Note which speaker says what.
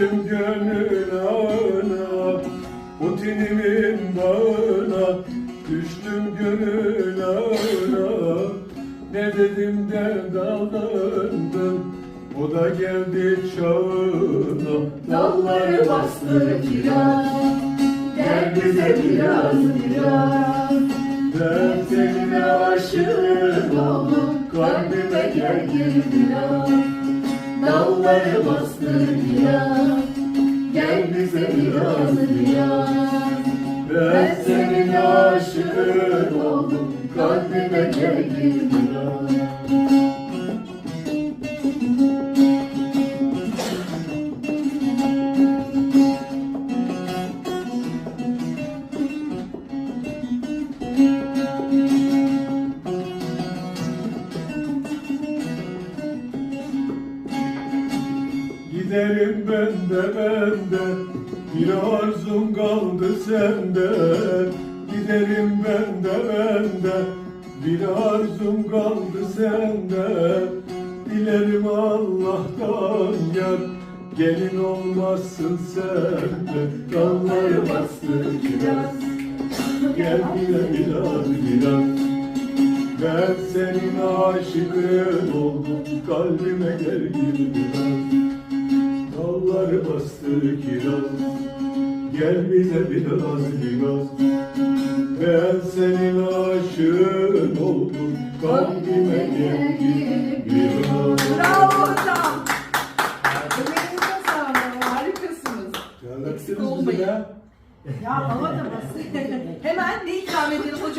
Speaker 1: Düştüm gönül ağına Putinimin bana Düştüm gönül ağına. Ne dedim de dallandım O da geldi çağına.
Speaker 2: Dalları bastı kiraz Gel bize biraz biraz.
Speaker 1: Ben seninle aşık oldum Kalbime gel gir biraz
Speaker 2: Dalları bastı kiraz Gel bize biraz biraz
Speaker 1: Ben seninle aşık oldum. Kalbime gel Giderim ben de ben de Bir arzum kaldı sende. Giderim ben de ben de Bir arzum kaldı sende. Dilerim Allah'tan yar. Gelin olmazsın sen de Dalları bastı kiraz. Gel bile biraz biraz. Ben senin aşıkın oldum. Kalbime gel gir biraz bastı kiraz Gel bize biraz biraz Ben senin aşığın oldum Kalbime gel biraz
Speaker 3: Bravo hocam. Sağlık. Harikasınız.
Speaker 1: Gelmektiniz
Speaker 3: olmayın.
Speaker 1: bize ya.
Speaker 3: Ya bana da bas. Hemen ne ikram edelim hocam?